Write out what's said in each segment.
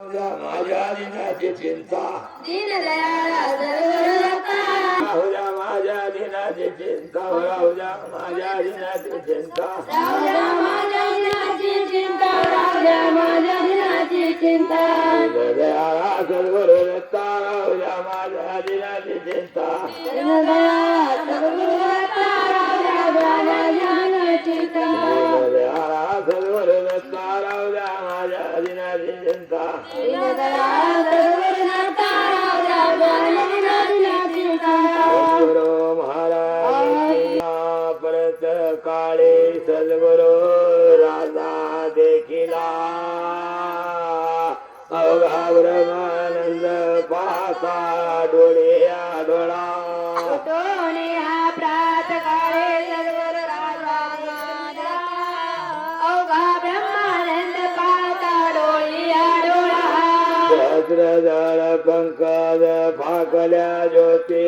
माझ्या दिनाची चिंता दीनदयाळ सर्वरता राहुल्या माझ्या दिनाची चिंता राहुल्या माझ्या दिनाची चिंता राहुल्या माझ्या दिनाची चिंता राहुल्या माझ्या दिनाची चिंता दयाळा सद्गुरु दत्ता राहुल्या माझ्या दिनाची चिंता चिंता सद्गुरु महाराज परत काळे सद्गुरु राजा देखिला अवघा ब्रह्मानंद पाहता डोळे डोळा सहस्रदळ पंकज फाकल्या ज्योती.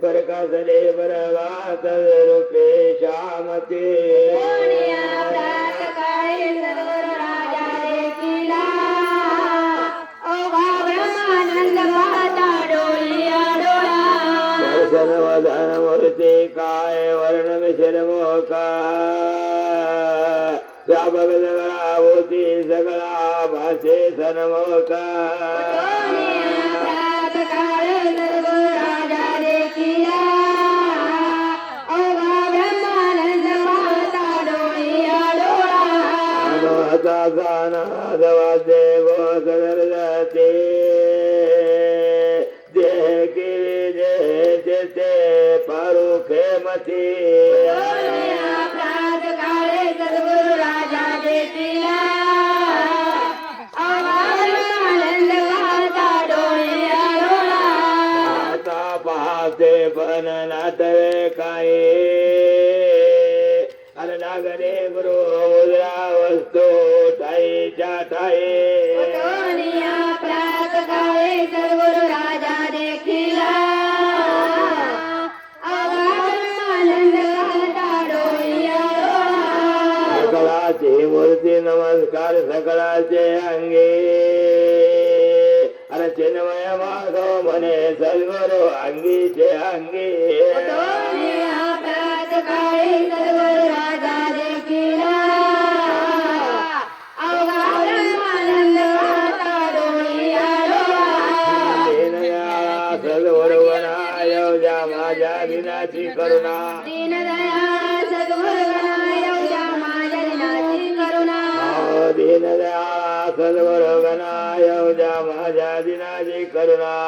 प्रकाशले बरगात रूपे श्यामते. कोण्या प्रातकाळी सर्वर राजा देखिला. अवघा पाहता सगळा डोळा. अनोहता गानाद वाजे गोसगर जाते देह किरी जे ते पारुखे मती नातवे काय अरे नागरे गुरु मुद्रा वस्तू राजा देखिला. डोळी डोळा. सकळाची मूर्ती नमस्कार सकळाचे अंगे अरे चिन्मय माधव म्हणे सद्गुरु अंगीचे अंगी माझ्या दिनाची करुणा दीनदयाळ सद्गुरु गणायोग्या माझ्या दिनाची करुणा.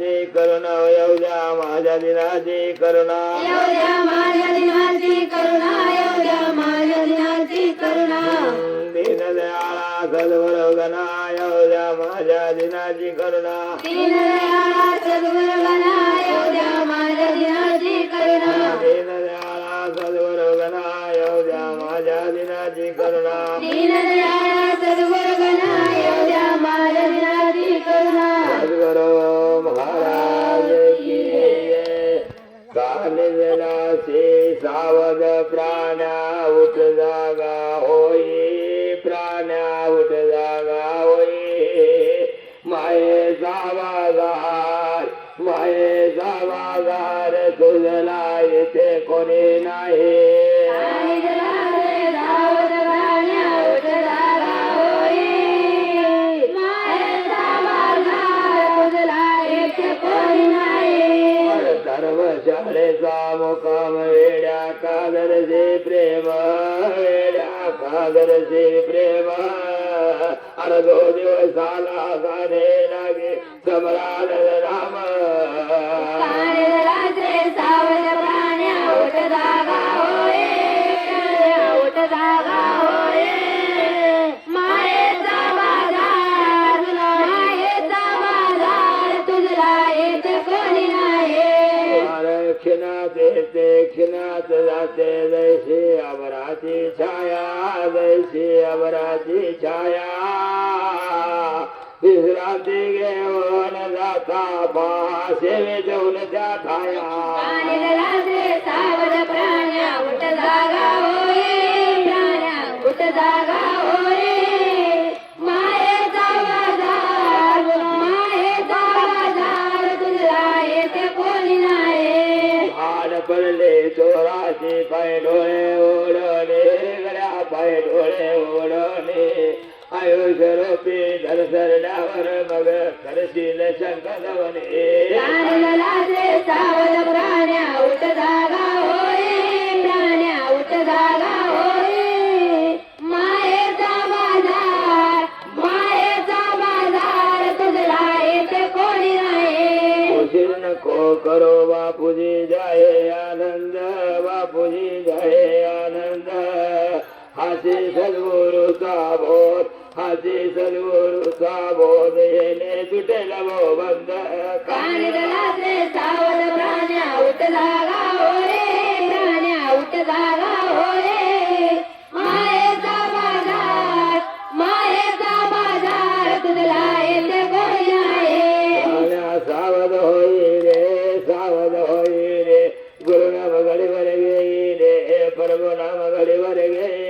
दिनाची करुणा येऊ द्या माझ्या दिनाची करुणा माझ्या दिनाची करुणा येऊद्या माझ्या दिनाची करुणा. दीनदयाळा सद्गुरु गणा येऊ द्या माझ्या दिनाची करुणा होई. मायेचा मार्गार तुझला येथे कोणी नाही. धर्मशाळेचा मुकाम वेड्या कादरचे प्रेम वेड्या कादरचे प्रेम अरे दो दिवस आला लागे समरान राम आणि जलाले सावध प्राण्या उठ जागा उठ जागा मायेचा बाजार मायेचा बाजार तुझला कोणी नाही खिनात येते खिनात जाते जैसे छाया जैसे डबराची छाया विश्रांती घेऊन जाता बा सेवे जेवण त्या थाया सावध प्राण्या उठ जागा होय प्राण्या उठ जागा होय. मायेचा बाजार मायेचा बाजार तुझला येथे कोणी नाही. झाड पडले चोराची पाय डोळे ओढणे गड्या पाय डोळे आयुष्य रोपी धरसरण्यावर मग करशील शंकरवणे आणि दलाचे सावध प्राण्या उठ जागा होय प्राण्या उठ जागा हाची सद्गुरुचा बोध हाची सद्गुरुचा बोध येणे तुटेल भो बंद. कान दलाचे सावध प्राण्या उठ जागा होय प्राण्या उठ जागा होय मायेचा बाजार मायेचा बाजार तुझला येथे कोणी नाही प्राण्या सावध होई रे सावध होई रे. गुरुनाम गडीवर घेई रे परमनाम गडीवर घेई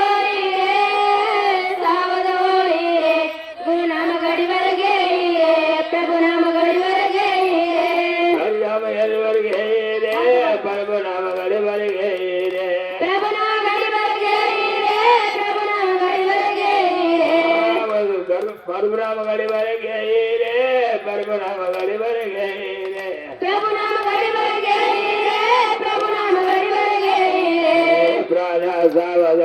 रे परमनाम गडीवर घेई रे प्रभुनाम गडीवर घे रे प्रभुनाम गडीवर घे रे प्राण्या सावध